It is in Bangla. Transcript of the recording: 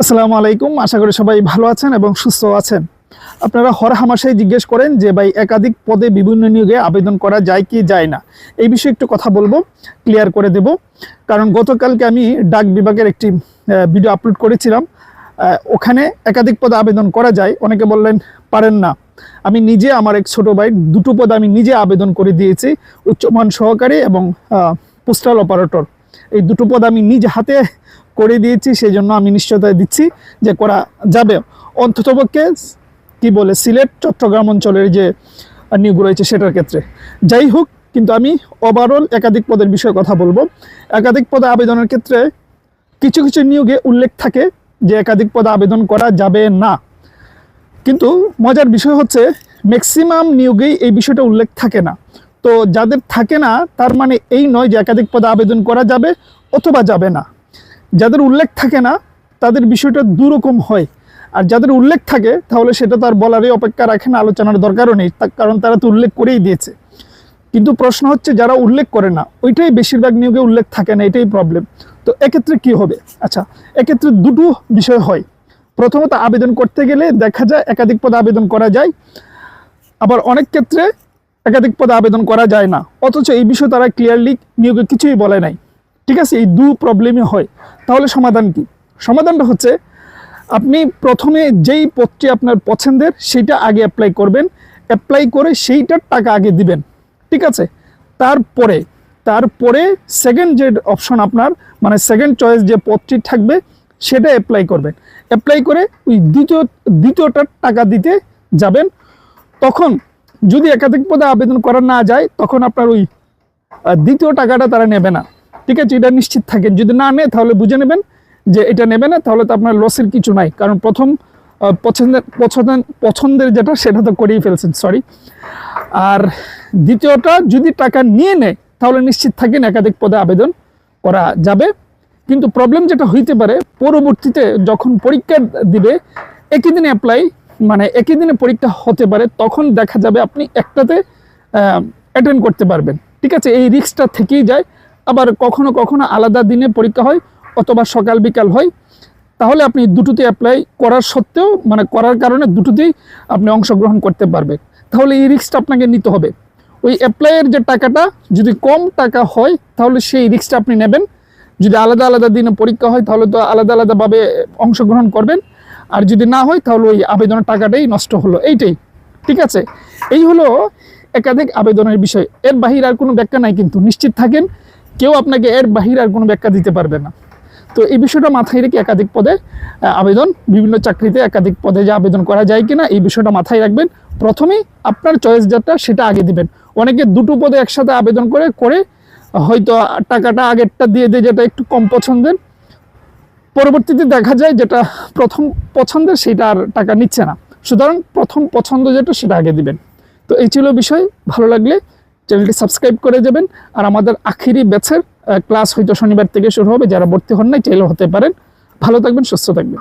আসসালামু আলাইকুম। আশা করি সবাই ভালো আছেন এবং সুস্থ আছেন। আপনারা হর হামাশাই জিজ্ঞেস করেন যে, ভাই, একাধিক পদে বিভিন্ন নিয়োগে আবেদন করা যায় কি যায় না? এই বিষয়ে একটু কথা বলব, ক্লিয়ার করে দেব। কারণ গতকালকে আমি ডাক বিভাগের একটি ভিডিও আপলোড করেছিলাম। ওখানে একাধিক পদে আবেদন করা যায়। অনেকে বললেন, পারেন না। আমি নিজে, আমার এক ছোট ভাই, দুটো পদে আমি নিজে আবেদন করে দিয়েছি, উচ্চমান সহকারী এবং পোস্টাল অপারেটর। এই দুটো পদ আমি নিজ হাতে করে দিয়েছি সেই জন্য আমি নিশ্চয়তা দিচ্ছি যে করা যাবে। অন্ততপক্ষে কি বলে, সিলেট, চট্টগ্রাম অঞ্চলের যে নিয়োগ রয়েছে সেটার ক্ষেত্রে। যাই হোক, কিন্তু আমি ওভারঅল একাধিক পদের বিষয়ে কথা বলব। একাধিক পদে আবেদনের ক্ষেত্রে কিছু কিছু নিয়োগে উল্লেখ থাকে যে একাধিক পদে আবেদন করা যাবে না। কিন্তু মজার বিষয় হচ্ছে ম্যাক্সিমাম নিয়োগেই এই বিষয়টা উল্লেখ থাকে না। তো যাদের থাকে না, তার মানে এই নয় যে একাধিক পদে আবেদন করা যাবে অথবা যাবে না। যাদের উল্লেখ থাকে না, তাদের বিষয়টা দুরকম হয়। আর যাদের উল্লেখ থাকে, তাহলে সেটা তার বলারই অপেক্ষা রাখে না, আলোচনার দরকারও নেই কারণ তারা তো উল্লেখ করেই দিয়েছে। কিন্তু প্রশ্ন হচ্ছে, যারা উল্লেখ করে না, ওইটাই বেশিরভাগ নিয়োগে উল্লেখ থাকে না, এটাই প্রবলেম তো এক্ষেত্রে কি হবে? আচ্ছা এক্ষেত্রে দুটো বিষয় হয়। প্রথমত, আবেদন করতে গেলে দেখা যায় একাধিক পদে আবেদন করা যায়। আবার অনেক ক্ষেত্রে একাধিক পদে আবেদন করা যায় না। অথচ এই বিষয়ে তারা ক্লিয়ারলি নিয়োগে কিছুই বলে নাই। ঠিক আছে, এই দু প্রবলেমই হয়। তাহলে সমাধান কি? সমাধানটা হচ্ছে, আপনি প্রথমে যেই পদটি আপনার পছন্দের সেইটা আগে অ্যাপ্লাই করবেন অ্যাপ্লাই করে সেইটার টাকা আগে দিবেন। ঠিক আছে? তারপরে তারপরে সেকেন্ড যে অপশন আপনার মানে সেকেন্ড চয়েস যে পদটি থাকবে, সেটা অ্যাপ্লাই করবেন। অ্যাপ্লাই করে ওই দ্বিতীয়, দ্বিতীয়টার টাকা দিতে যাবেন। তখন যদি একাধিক পদে আবেদন করা না যায়, তখন আপনার ওই দ্বিতীয় টাকাটা তারা নেবে না। ঠিক আছে, এটা নিশ্চিত থাকেন। যদি না নেয়, তাহলে বুঝে নেবেন যে এটা নেবে না, তাহলে তো আপনার লসের কিছু নাই। কারণ প্রথম পছন্দের পছন্দের পছন্দের যেটা, সেটা তো করেই ফেলছেন সরি আর দ্বিতীয়টা, যদি টাকা নিয়ে নেয়, তাহলে নিশ্চিত থাকেন একাধিক পদে আবেদন করা যাবে। কিন্তু প্রবলেম যেটা হইতে পারে, পরবর্তীতে যখন পরীক্ষা দিবে, একই দিনে অ্যাপ্লাই মানে একই দিনে পরীক্ষা হতে পারে, তখন দেখা যাবে আপনি একটাতে অ্যাটেন্ড করতে পারবেন। ঠিক আছে, এই রিস্কটা থেকেই যায়। আবার কখনো কখনো আলাদা দিনে পরীক্ষা হয় অথবা সকাল, বিকাল হয়। তাহলে আপনি দুটোতে অ্যাপ্লাই করার সত্ত্বেও মানে করার কারণে দুটোতেই আপনি অংশগ্রহণ করতে পারবেন তাহলে এই রিস্কটা আপনাকে নিতে হবে। ওই অ্যাপ্লাইয়ের যে টাকাটা, যদি কম টাকা হয়, তাহলে সেই রিস্কটা আপনি নেবেন। যদি আলাদা আলাদা দিনে পরীক্ষা হয়, তাহলে তো আলাদা, আলাদাভাবে অংশগ্রহণ করবেন। আর যদি না হয়, তাহলে ওই আবেদনের টাকাটাই নষ্ট হলো। এইটাই। ঠিক আছে? এই হলো একাধিক আবেদনের বিষয়। এর বাহির আর কোনো ব্যাখ্যা নাই কিন্তু। নিশ্চিত থাকেন, কেউ আপনাকে এর বাহির আর কোনো ব্যাখ্যা দিতে পারবে না। তো এই বিষয়টা মাথায় রেখে একাধিক পদে আবেদন, বিভিন্ন চাকরিতে একাধিক পদে যে আবেদন করা যায় কিনা, এই বিষয়টা মাথায় রাখবেন। প্রথমেই আপনার চয়েস যেটা, সেটা আগে দিবেন। অনেকে দুটো পদে একসাথে আবেদন করে করে হয়তো টাকাটা আগেরটা দিয়ে দিয়ে, যেটা একটু কম পছন্দের। পরবর্তীতে দেখা যায় যেটা প্রথম পছন্দের সেটা আর টাকা নিচ্ছে না। সুতরাং প্রথম পছন্দ যেটা সেটা আগে দিবেন। তো এই ছিল বিষয়। ভালো লাগলে চ্যানেলটি সাবস্ক্রাইব করে যাবেন। আর আমাদের আখিরি ব্যাচের ক্লাস হয়তো শনিবার থেকে শুরু হবে। যারা ভর্তি হন নাই, চাইলেও হতে পারেন। ভালো থাকবেন, সুস্থ থাকবেন।